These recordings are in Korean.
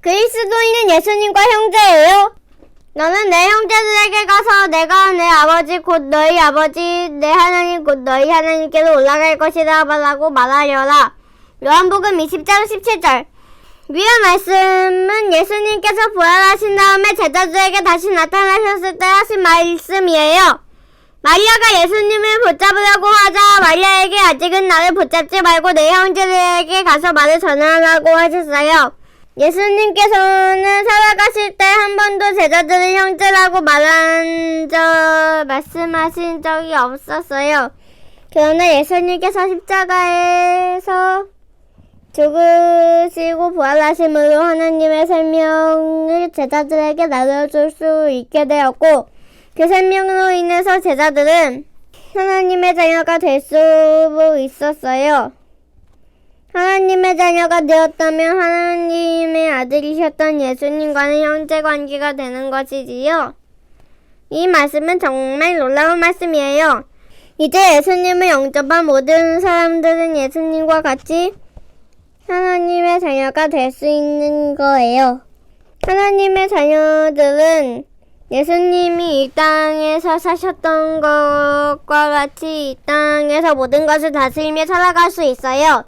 그리스도인은 예수님과 형제예요. 너는 내 형제들에게 가서 내가 내 아버지 곧 너희 아버지 내 하나님 곧 너희 하나님께로 올라갈 것이라 말하고 말하려라. 요한복음 20장 17절 위의 말씀은 예수님께서 부활하신 다음에 제자들에게 다시 나타나셨을 때 하신 말씀이에요. 마리아가 예수님을 붙잡으려고 하자 마리아에게 아직은 나를 붙잡지 말고 내 형제들에게 가서 말을 전하라고 하셨어요. 예수님께서는 살아가실 때 한 번도 제자들을 형제라고 말한 적, 말씀하신 적이 없었어요. 그러나 예수님께서 십자가에서 죽으시고 부활하심으로 하나님의 생명을 제자들에게 나눠줄 수 있게 되었고, 그 생명으로 인해서 제자들은 하나님의 자녀가 될 수 있었어요. 하나님의 자녀가 되었다면 하나님의 아들이셨던 예수님과는 형제 관계가 되는 것이지요. 이 말씀은 정말 놀라운 말씀이에요. 이제 예수님을 영접한 모든 사람들은 예수님과 같이 하나님의 자녀가 될 수 있는 거예요. 하나님의 자녀들은 예수님이 이 땅에서 사셨던 것과 같이 이 땅에서 모든 것을 다스리며 살아갈 수 있어요.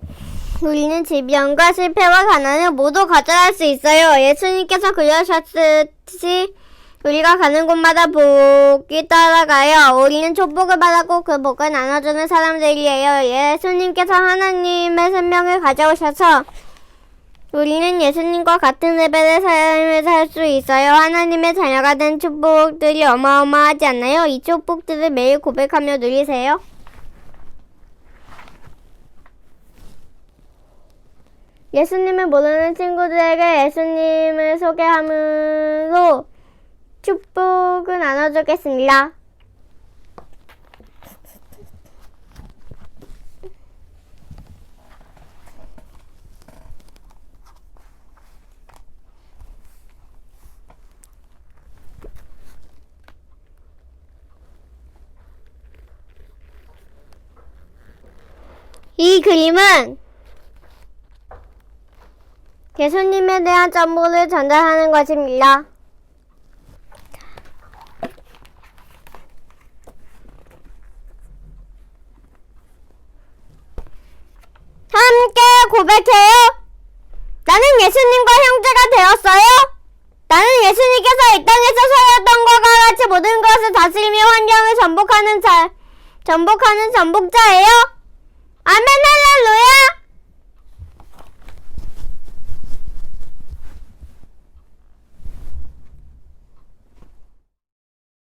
우리는 질병과 실패와 가난을 모두 거절할 수 있어요. 예수님께서 그러셨듯이 우리가 가는 곳마다 복이 따라가요. 우리는 축복을 받았고 그 복을 나눠주는 사람들이에요. 예수님께서 하나님의 생명을 가져오셔서 우리는 예수님과 같은 레벨의 삶을 살 수 있어요. 하나님의 자녀가 된 축복들이 어마어마하지 않나요? 이 축복들을 매일 고백하며 누리세요. 예수님을 모르는 친구들에게 예수님을 소개함으로 축복을 나눠주겠습니다. 이 그림은 예수님에 대한 정보를 전달하는 것입니다. 함께 고백해요. 나는 예수님과 형제가 되었어요. 나는 예수님께서 이 땅에서 살았던 것과 같이 모든 것을 다스리며 환경을 전복하는 자, 전복하는 전복자예요. 아멘 할렐루야.